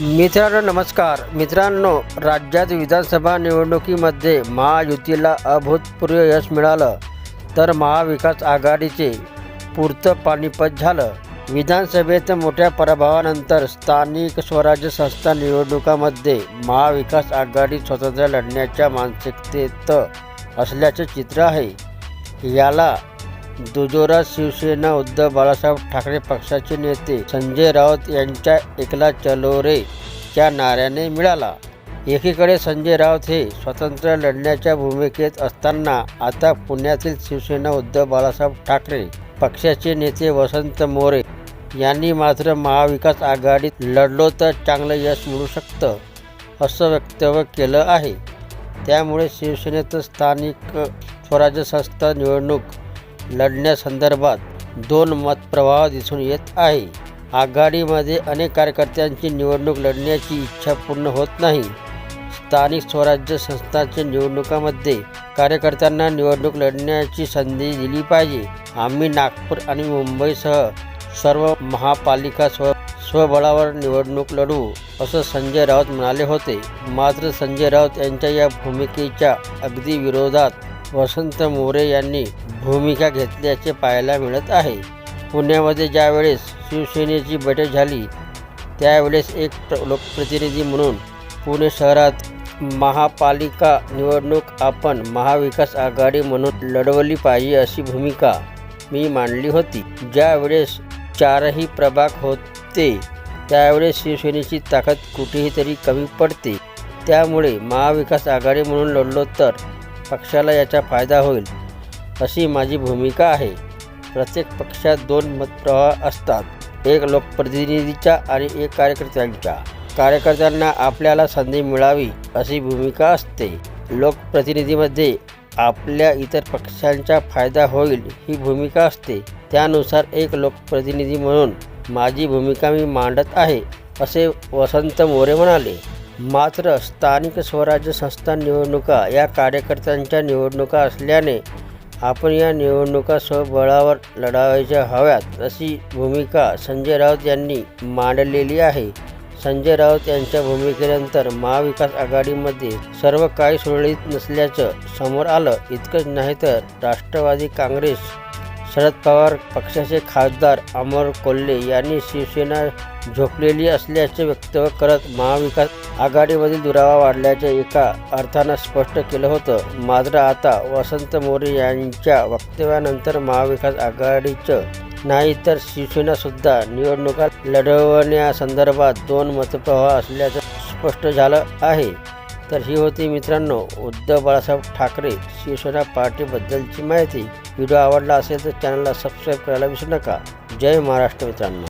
मित्रांनो नमस्कार. मित्रांनो राज्यात विधानसभा निवडणुकीमध्ये महायुतीला अभूतपूर्व यश मिळालं तर महाविकास आघाडीचे पुरतं पाणीपत झालं. विधानसभेत मोठ्या पराभवानंतर स्थानिक स्वराज्य संस्था निवडणुकामध्ये महाविकास आघाडी स्वतंत्र लढण्याच्या मानसिकतेत असल्याचे चित्र आहे. याला दुजोरा शिवसेना उद्धव बाळासाहेब ठाकरे पक्षाचे नेते संजय राऊत यांच्या एकला चलो रे च्या नाऱ्याने मिळाला. एकीकडे संजय राऊत हे स्वतंत्र लढण्याच्या भूमिकेत असताना आता पुण्यातील शिवसेना उद्धव बाळासाहेब ठाकरे पक्षाचे नेते वसंत मोरे यांनी मात्र महाविकास आघाडीत लढलो तर चांगलं यश मिळू शकतं असं वक्तव्य केलं आहे. त्यामुळे शिवसेनेत स्थानिक स्वराज्य संस्था निवडणूक लढण्यासंदर्भात दोन मतप्रवाह दिसून येत आहे. आघाडीमध्ये अनेक कार्यकर्त्यांची निवडणूक लढण्याची इच्छा पूर्ण होत नाही. स्थानिक स्वराज्य संस्थांच्या निवडणुकामध्ये कार्यकर्त्यांना निवडणूक लढण्याची संधी दिली पाहिजे. आम्ही नागपूर आणि मुंबईसह सर्व महापालिका स्व स्वबळावर निवडणूक लढवू असं संजय राऊत म्हणाले होते. मात्र संजय राऊत यांच्या या भूमिकेच्या अगदी विरोधात वसंत मोरे यांनी भूमिका घेतल्याचे पाहायला मिळत आहे. पुण्यामध्ये ज्यावेळेस शिवसेनेची बैठक झाली त्यावेळेस एक प्र- लोकप्रतिनिधी म्हणून पुणे शहरात महापालिका निवडणूक आपण महाविकास आघाडी म्हणून लढवली पाहिजे अशी भूमिका मी मांडली होती. ज्यावेळेस चारही प्रभाग होते त्यावेळेस शिवसेनेची ताकद कुठेही तरी कमी पडते. त्यामुळे महाविकास आघाडी म्हणून लढलो तर पक्षाला याचा फायदा होईल अशी माझी भूमिका आहे. प्रत्येक पक्षात दोन मतप्रवाह असतात एक लोकप्रतिनिधीचा आणि एक कार्यकर्त्यांचा कार्यकर्त्यांना आपल्याला संधी मिळावी अशी भूमिका असते. लोकप्रतिनिधीमध्ये आपल्या इतर पक्षांचा फायदा होईल ही भूमिका असते. त्यानुसार एक लोकप्रतिनिधी म्हणून माझी भूमिका मी मांडत आहे असे वसंत मोरे म्हणाले. मात्र स्थानिक स्वराज्य संस्था निवडणुका या कार्यकर्त्यांच्या निवडणुका असल्याने आपण या निवडणुका स्वबळावर लढावायच्या हव्यात अशी भूमिका संजय राऊत यांनी मांडलेली आहे. संजय राऊत यांच्या भूमिकेनंतर महाविकास आघाडीमध्ये सर्व काही सुरळीत नसल्याचं समोर आलं. इतकंच नाही तर राष्ट्रवादी काँग्रेस शरद पवार पक्षाचे खासदार अमर कोल्हे यांनी शिवसेना झोपलेली असल्याचे वक्तव्य करत महाविकास आघाडीमधील दुरावा वाढल्याचे एका अर्थानं स्पष्ट केलं होतं. मात्र आता वसंत मोरे यांच्या वक्तव्यानंतर महाविकास आघाडीचं नाही तर शिवसेनासुद्धा निवडणुका लढवण्यासंदर्भात दोन मतप्रवाह असल्याचं स्पष्ट झालं आहे. तर ही होती मित्रांनो उद्धव बाळासाहेब ठाकरे शिवसेना पार्टीबद्दलची माहिती. व्हिडिओ आवडला असेल तर चॅनलला सबस्क्राईब करायला विसरू नका. जय महाराष्ट्र मित्रांनो.